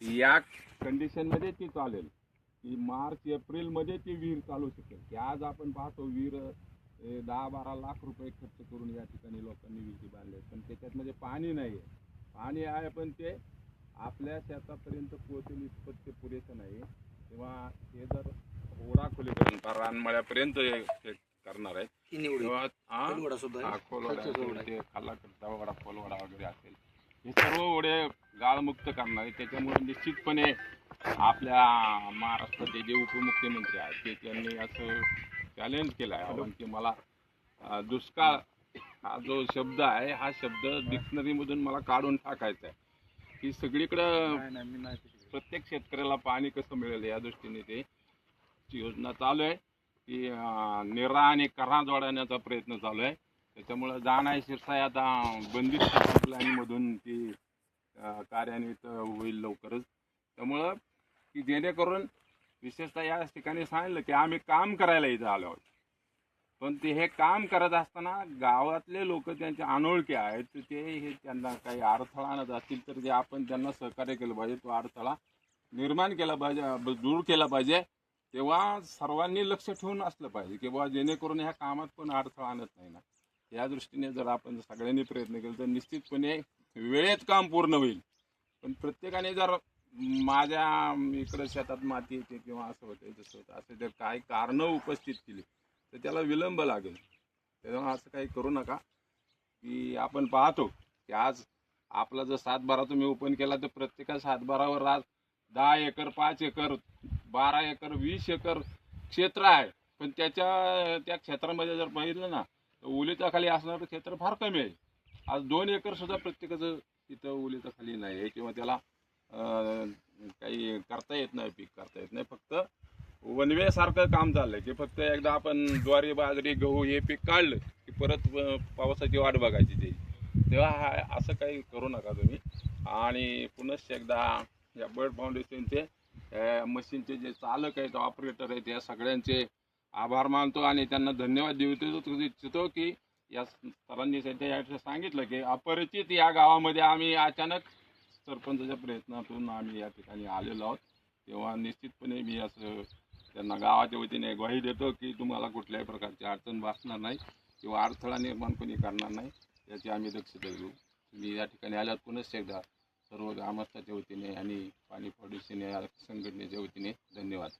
या कंडिशनमध्ये ती चालेल. की मार्च एप्रिलमध्ये ती विहीर चालू शकेल. की आज आपण पाहतो विहीर दहा बारा लाख रुपये खर्च करून या ठिकाणी लोकांनी विहिरी बांधले पण त्याच्यात म्हणजे पाणी नाही आहे पाणी आहे पण ते आपल्या शेतापर्यंत पोहोचेल इतपत ते पुरेसं नाही. तेव्हा हे जर ओढा खोलीपर्यंत रानमळ्यापर्यंत हे करणार आहेत. आहे. खोलवाडा खालचा असेल, जोड आहे. ते खाल्ला वडा खोलवाडा वगैरे असेल. हे सर्व ओढे गाळमुक्त करणार. आहे त्याच्यामुळे निश्चितपणे आपल्या महाराष्ट्राचे जे उपमुख्यमंत्री आहेत ते त्यांनी असं चॅलेंज केलं आहे की मला दुष्काळ हा जो शब्द आहे हा शब्द डिक्शनरीमधून मला काढून टाकायचा आहे की सगळीकडं प्रत्येक शेतकऱ्याला पाणी कसं मिळेल या दृष्टीने ते योजना चालू आहे. ती निरा आणि करा जोडण्याचा प्रयत्न चालू आहे. त्याच्यामुळं जाणाय शिरसाई आता बंदिस्त प्लॅनमधून ती कार्यान्वित होईल लवकरच. त्यामुळं की जेणेकरून विशेषतः या ठिकाणी सांगितलं की आम्ही काम करायला इथं आलो आहोत. पण ते हे काम करत असताना गावातले लोक त्यांचे अनोळखे आहेत तर ते हे त्यांना काही अडथळा आणत असतील तर ते आपण त्यांना सहकार्य केलं पाहिजे तो अडथळा निर्माण केला पाहिजे दूर केला पाहिजे. तेव्हा सर्वांनी लक्ष ठेवून असलं पाहिजे की बाबा जेणेकरून ह्या कामात पण अडथळा आणत नाही ना. या दृष्टीने जर आपण सगळ्यांनी प्रयत्न केला तर निश्चितपणे वेळेत काम पूर्ण होईल. पण प्रत्येकाने जर माझ्या इकडं शेतात माती येते किंवा असं होतं तसं होतं असं जर काही कारणं उपस्थित केली तर त्याला विलंब लागेल. त्यामुळे असं काही करू नका. की आपण पाहतो की आज आपला जर सातबारा तुम्ही ओपन केला तर प्रत्येका सातबारावर आज दहा एकर पाच एकर बारा एकर वीस एकर क्षेत्र आहे. पण त्याच्या त्या क्षेत्रामध्ये जर पाहिलं ना तर ओलीच्या खाली असणारं क्षेत्र फार कमी आहे. आज दोन एकर सुद्धा प्रत्येकाचं तिथं ओलीचं खाली नाही आहे किंवा त्याला काही करता येत नाही पीक करता येत नाही. फक्त वनवेसारखं काम चाललंय की फक्त एकदा आपण ज्वारी बाजरी गहू हे पीक काढलं की परत पावसाची वाट बघायची ते. तेव्हा हा- असं काही करू नका तुम्ही. आणि पुनश्च एकदा या बर्ड फाउंडेशनचे मशीनचे जे चालक आहेत ऑपरेटर आहेत या सगळ्यांचे आभार मानतो आणि त्यांना धन्यवाद देऊ. इच्छितो इच्छितो की या सरांनी सध्या या ठिकाणी सांगितलं की अपरिचित या गावामध्ये आम्ही अचानक सरपंचाच्या प्रयत्नातून आम्ही या ठिकाणी आलेलो आहोत. तेव्हा निश्चितपणे मी असं त्यांना गावाच्या वतीने ग्वाही देतो की तुम्हाला कुठल्याही प्रकारची अडचण भासणार नाही किंवा अडथळा निर्माण कोणी करणार नाही याची आम्ही दक्षता घेऊ. तुम्ही या ठिकाणी आल्यात पुनश्च एकदा सर्व ग्रामस्थाच्या वतीने आणि पाणी फाउंडेशन या संघटनेच्या वतीने धन्यवाद.